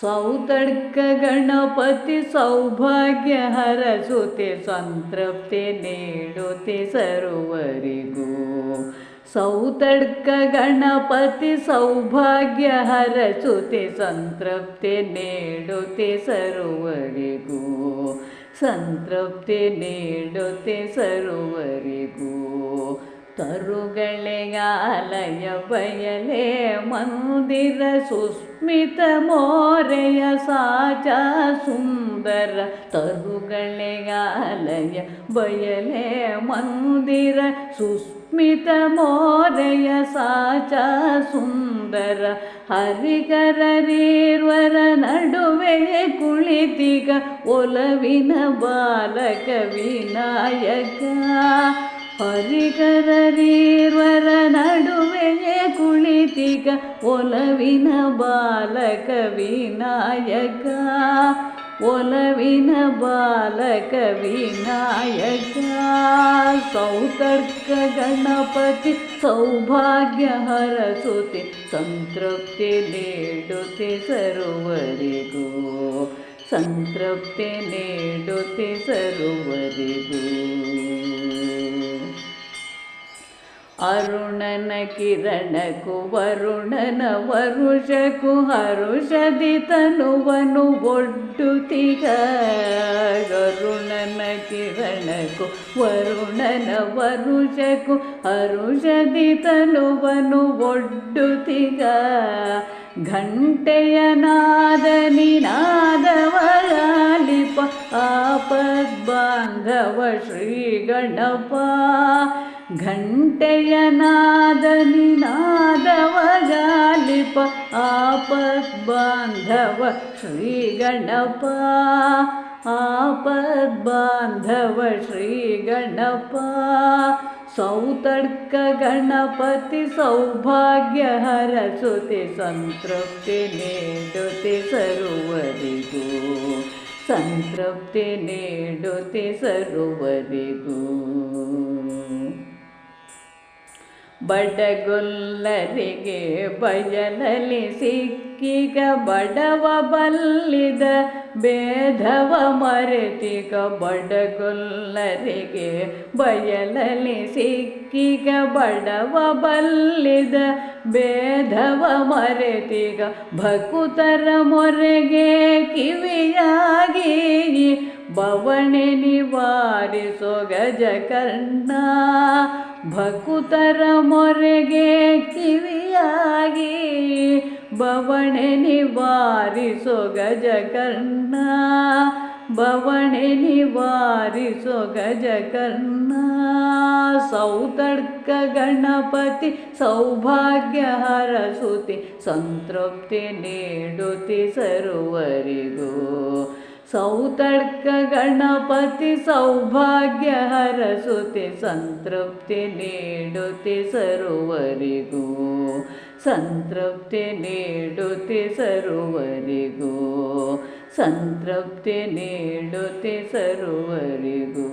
ಸೌತಡ್ಕ ಗಣಪತಿ ಸೌಭಾಗ್ಯ ಹರಸುತ್ತೆ ಸಂತೃಪ್ತಿ ನೀಡುತ್ತೆ ಸರ್ವರಿಗೂ. ಸೌತಡ್ಕ ಗಣಪತಿ ಸೌಭಾಗ್ಯ ಹರಸುತ್ತೆ ಸಂತೃಪ್ತಿ ನೀಡುತ್ತೆ ಸರ್ವರಿಗೂ. ಸಂತೃಪ್ತಿ ನೀಡುತ್ತೆ ಸರ್ವರಿಗೂ. ತರುಗಳೆಗಾಲಯ ಬಯಲೆ ಮಂದಿರ ಸುಸ್ಮಿತ ಮೋರೆಯ ಸಾಚ ಸುಂದರ ತರುಗಳೆಗಾಲಯ ಬಯಲೆ ಮಂದಿರ ಸುಸ್ಮಿತ ಮೋರೆಯ ಸಾಚ ಸುಂದರ ಹರಿಕರರೀರ್ವರ ನಡುವೆಯೇ ಕುಳಿತಿಗ ಒಲವಿನ ಬಾಲಕ ವಿನಾಯಕ ಹರಿಕರರೀರ್ವರ ನಡುವೆಯೇ ಕುಳಿತಿಗ ಒಲವಿನ ಬಾಲಕ ವಿನಾಯಕ, ಒಲವಿನ ಬಾಲಕ ವಿನಾಯಕ. ಸೌತರ್ಕ ಗಣಪತಿ ಸೌಭಾಗ್ಯ ಹರಸುತಿ, ಸಂತೃಪ್ತಿ ನೀಡುತ್ತೆ ಸರ್ವರಿಗೂ. ಸಂತೃಪ್ತಿ ನೀಡುತ್ತೆ ಸರ್ವರಿಗೂ. ಅರುಣನ ಕಿರಣಕು ವರುಣನ ವರುಷಕು ಹರುಷದಿ ತನುವನು ಒಡ್ಡುತಿಗ ಅರುಣನ ಕಿರಣಕು ವರುಣನ ವರುಷಕು ಹರುಷದಿ ತನುವನು ಒಡ್ಡುತಿಗ ಘಂಟೆಯ ನಾದ ನಿನಾದವರಾಲಿಪ ಆಪದ್ಬಾಂಧವ ಶ್ರೀ ಗಣಪ ಘಂಟೆಯ ನಾದ ನಿನಾದವಗಾಲಿಪ ಆಪದ್ ಶ್ರೀ ಗಣಪ ಆಪದ್ಬಾಂಧವ ಶ್ರೀ ಗಣಪ ಸೌತಡ್ಕ ಗಣಪತಿ ಸೌಭಾಗ್ಯ ಹರಸುತ್ತೆ ಸಂತೃಪ್ತಿ ನೀಡುತ್ತೆ ಸರ್ವರಿಗೂ. ಸಂತೃಪ್ತಿ ನೀಡುತ್ತೆ ಸರ್ವರಿಗೂ. ಬಡಗೊಲ್ಲರಿಗೆ ಭಜನಲ್ಲಿ ಸಿಕ್ಕಿಗ ಬಡವ ಬಲ್ಲಿದ ಭೇದವ ಮರೆತಿಗ ಬಡಗೊಲ್ಲರಿಗೆ ಬಯಲಲ್ಲಿ ಸಿಕ್ಕಿಗ ಬಡವ ಬಲ್ಲಿದ ಭೇದವ ಮರೆತಿಗ ಭಕುತರ ಮೊರೆಗೆ ಕಿವಿಯಾಗಿ ಬವಣೆ ನಿವಾರಿಸೋ ಗಜಕರ್ಣ ಭಕುತರ ಮೊರೆಗೆ ಕಿವಿಯಾಗಿ ಬವಣೆ ನಿವಾರಿಸೋ ಗಜಕರ್ಣ, ಬವಣೆ ನಿವಾರಿಸೋ ಗಜಕರ್ಣ. ಸೌತಡ್ಕ ಗಣಪತಿ ಸೌಭಾಗ್ಯ ಹರಸುತಿ, ಸಂತೃಪ್ತಿ ನೀಡುತ್ತಿ ಸರ್ವರಿಗೂ. ಸೌತಡ್ಕ ಗಣಪತಿ ಸೌಭಾಗ್ಯ ಹರಸುತೆ ಸಂತೃಪ್ತಿ ನೀಡುತ್ತೆ ಸರ್ವರಿಗೂ. ಸಂತೃಪ್ತಿ ನೀಡುತ್ತೆ ಸರ್ವರಿಗೂ. ಸಂತೃಪ್ತಿ ನೀಡುತ್ತೆ ಸರ್ವರಿಗೂ.